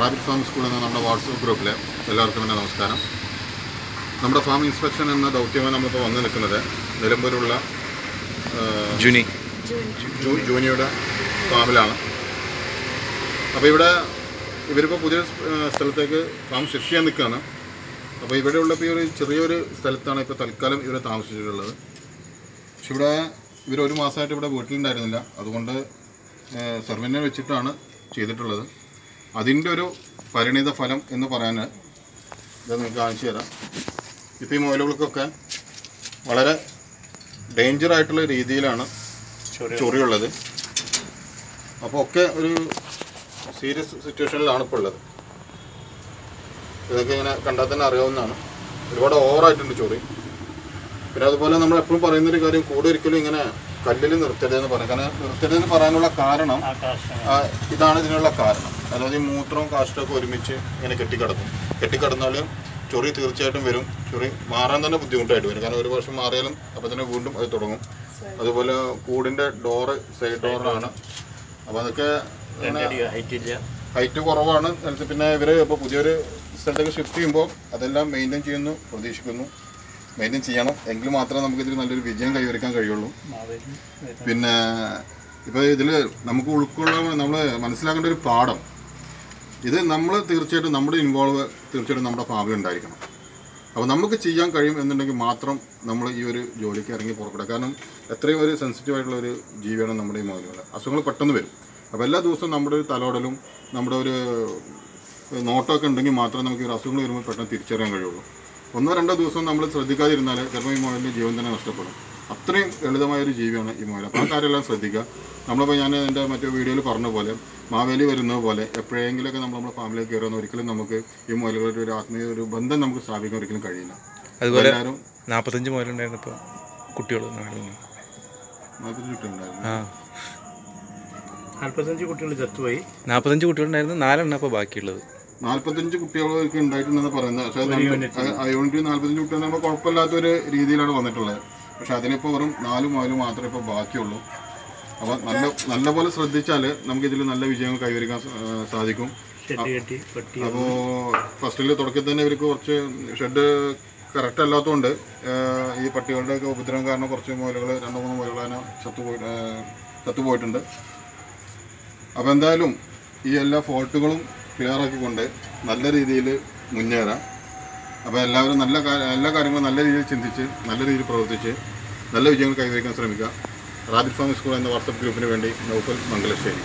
Rabbit farm സ്കൂളിൽ നിന്ന് നമ്മുടെ വാട്സപ്പ് ഗ്രൂപ്പിൽ എല്ലാവർക്കും എന്റെ നമസ്കാരം. നമ്മുടെ ഫാം ഇൻസ്പെക്ഷൻ എന്ന ദൗത്യമായി നമ്മളിപ്പോൾ വന്നു നിൽക്കുന്നത്. നിലമ്പൂരുള്ള ജൂനി. ജൂനിയുടെ ഫാമിലാണ്. അപ്പോൾ ഇവിടെ ഇവരിപ്പോൾ പുതിയ സ്ഥലത്തേക്ക് ഫാം ഷിഫ്റ്റ് ചെയ്യാൻ നിൽക്കുകയാണ്. അപ്പോൾ ഇവിടെ ഉള്ളപ്പോൾ ഈ ഒരു ചെറിയൊരു സ്ഥലത്താണ് ഇപ്പോൾ തൽക്കാലം ഇവരെ താമസിച്ചിട്ടുള്ളത്. പക്ഷെ ഇവിടെ ഇവർ ഒരു മാസമായിട്ട് ഇവിടെ വീട്ടിലുണ്ടായിരുന്നില്ല. അതുകൊണ്ട് സെർവനെ വെച്ചിട്ടാണ് ചെയ്തിട്ടുള്ളത്. അതിന്റെ ഒരു പരിണിത ഫലം എന്ന് പറയാൻ ഇത് നിങ്ങൾക്ക് കാണിച്ചു തരാം. ഇപ്പോൾ ഈ മുയലുകൾക്കൊക്കെ വളരെ ഡേഞ്ചർ ആയിട്ടുള്ള രീതിയിലാണ് ചൊറിയുള്ളത്. അപ്പോൾ ഒക്കെ ഒരു സീരിയസ് സിറ്റുവേഷനിലാണ് ഇപ്പോൾ ഉള്ളത്. ഇതൊക്കെ ഇങ്ങനെ കണ്ടാൽ തന്നെ അറിയാവുന്നതാണ്. ഒരുപാട് ഓവറായിട്ടുണ്ട് ചൊറി. പിന്നെ അതുപോലെ നമ്മൾ എപ്പോഴും പറയുന്നൊരു കാര്യം കൂടെ ഒരിക്കലും ഇങ്ങനെ കല്ലിൽ നിർത്തരുതെന്ന് പറയും. കാരണം നിർത്തരുതെന്ന് പറയാനുള്ള കാരണം ഇതാണ് ഇതിനുള്ള കാരണം. അതായത് ഈ മൂത്രവും കാഷ്ടമൊക്കെ ഒരുമിച്ച് ഇങ്ങനെ കെട്ടിക്കിടക്കും. കെട്ടിക്കിടന്നാൽ ചൊറി തീർച്ചയായിട്ടും വരും. ചൊറി മാറാൻ തന്നെ ബുദ്ധിമുട്ടായിട്ട് വരും. കാരണം ഒരു വർഷം മാറിയാലും അപ്പം തന്നെ വീണ്ടും അത് തുടങ്ങും. അതുപോലെ കൂടിന്റെ ഡോറ് സൈഡ് ഡോറാണ് അപ്പോൾ അതൊക്കെ ഹൈറ്റ് കുറവാണ്. പിന്നെ ഇവർ ഇപ്പോൾ പുതിയൊരു സ്ഥലത്തേക്ക് ഷിഫ്റ്റ് ചെയ്യുമ്പോൾ അതെല്ലാം മെയിന്റെയിൻ ചെയ്യുന്നു പ്രതീക്ഷിക്കുന്നു. മെയിന്റെയിൻ ചെയ്യണം. എങ്കിൽ മാത്രമേ നമുക്ക് ഇതിൽ നല്ലൊരു വിജയം കൈവരിക്കാൻ കഴിയുള്ളൂ. പിന്നെ ഇപ്പോൾ ഇതിൽ നമുക്ക് ഉൾക്കൊള്ളാൻ നമ്മൾ മനസ്സിലാക്കേണ്ട ഒരു പാഠം ഇത് നമ്മൾ തീർച്ചയായിട്ടും നമ്മുടെ ഇൻവോൾവ് തീർച്ചയായിട്ടും നമ്മുടെ ഭാവി ഉണ്ടായിരിക്കണം. അപ്പോൾ നമുക്ക് ചെയ്യാൻ കഴിയും എന്നുണ്ടെങ്കിൽ മാത്രം നമ്മൾ ഈ ഒരു ജോലിക്ക് ഇറങ്ങി പുറപ്പെടുക. കാരണം എത്രയും ഒരു സെൻസിറ്റീവ് ആയിട്ടുള്ള ഒരു ജീവിയാണ് നമ്മുടെ ഈ മുതലുകൾ അസുഖങ്ങൾ പെട്ടെന്ന് വരും. അപ്പോൾ എല്ലാ ദിവസവും നമ്മുടെ ഒരു തലോടലും നമ്മുടെ ഒരു നോട്ടമൊക്കെ ഉണ്ടെങ്കിൽ മാത്രമേ നമുക്ക് ഈ അസുഖങ്ങൾ വരുമ്പോൾ പെട്ടെന്ന് തിരിച്ചറിയാൻ കഴിയുള്ളൂ. ഒന്നോ രണ്ടോ ദിവസം നമ്മൾ ശ്രദ്ധിക്കാതിരുന്നാൽ ചിലപ്പോൾ ഈ മുയലിന്റെ ജീവൻ തന്നെ നഷ്ടപ്പെടും. അത്രയും ലളിതമായ ഒരു ജീവിയാണ് ഈ മുയൽ അപ്പോൾ ആ കാര്യമെല്ലാം ശ്രദ്ധിക്കുക. നമ്മളിപ്പോൾ ഞാൻ എന്റെ മറ്റേ വീഡിയോയിൽ പറഞ്ഞ പോലെ മാവേലി വരുന്നത് പോലെ എപ്പോഴെങ്കിലുമൊക്കെ നമ്മൾ നമ്മുടെ ഫാമിലേക്ക് കയറുന്ന ഒരിക്കലും നമുക്ക് ഈ മുയലുകളുടെ ഒരു ആത്മീയ ഒരു ബന്ധം നമുക്ക് സ്ഥാപിക്കാൻ ഒരിക്കലും കഴിയില്ല. അതുപോലെ എല്ലാവരും നാൽപ്പത്തഞ്ച് മുതലുണ്ടായിരുന്നു ഇപ്പോൾ കുട്ടികൾ നാൽപ്പത്തഞ്ച് കുട്ടികൾ ചത്തുപോയി. നാൽപ്പത്തഞ്ച് കുട്ടികളുണ്ടായിരുന്നു നാലെണ്ണം ഇപ്പോൾ ബാക്കിയുള്ളത്. നാൽപ്പത്തഞ്ച് കുട്ടികളൊക്കെ ഉണ്ടായിട്ടുണ്ടെന്ന് പറയുന്നത്. പക്ഷേ യൂണിറ്റ് നാൽപ്പത്തഞ്ച് കുട്ടികൾ നമ്മൾ കുഴപ്പമില്ലാത്തൊരു രീതിയിലാണ് വന്നിട്ടുള്ളത്. പക്ഷെ അതിലിപ്പോൾ വെറും നാല് മുതൽ മാത്രമേ ഇപ്പോൾ ബാക്കിയുള്ളൂ. അപ്പോൾ നല്ല നല്ലപോലെ ശ്രദ്ധിച്ചാൽ നമുക്ക് ഇതിൽ നല്ല വിജയങ്ങൾ കൈവരിക്കാൻ സാധിക്കും. അപ്പോൾ ഫസ്റ്റിൽ തുടക്കത്തിൽ തന്നെ ഇവർക്ക് കുറച്ച് ഷെഡ് കറക്റ്റ് അല്ലാത്തതുകൊണ്ട് ഈ പട്ടികളുടെ ഒക്കെ ഉപദ്രവം കാരണം കുറച്ച് മുയലുകൾ രണ്ട് മൂന്ന് മുയലുകൾ തന്നെ ചത്തുപോയി ചത്തുപോയിട്ടുണ്ട്. അപ്പോൾ എന്തായാലും ഈ എല്ലാ ഫോൾട്ടുകളും ക്ലിയർ ആക്കിക്കൊണ്ട് നല്ല രീതിയിൽ മുന്നേറാം. അപ്പോൾ എല്ലാവരും നല്ല എല്ലാ കാര്യങ്ങളും നല്ല രീതിയിൽ ചിന്തിച്ച് നല്ല രീതിയിൽ പ്രവർത്തിച്ച് നല്ല വിജയങ്ങൾ കൈവരിക്കാൻ ശ്രമിക്കുക. റാബിറ്റ് ഫാം സ്കൂൾ എന്ന വാട്സപ്പ് ഗ്രൂപ്പിന് വേണ്ടി നൗഫൽ മംഗലശ്ശേരി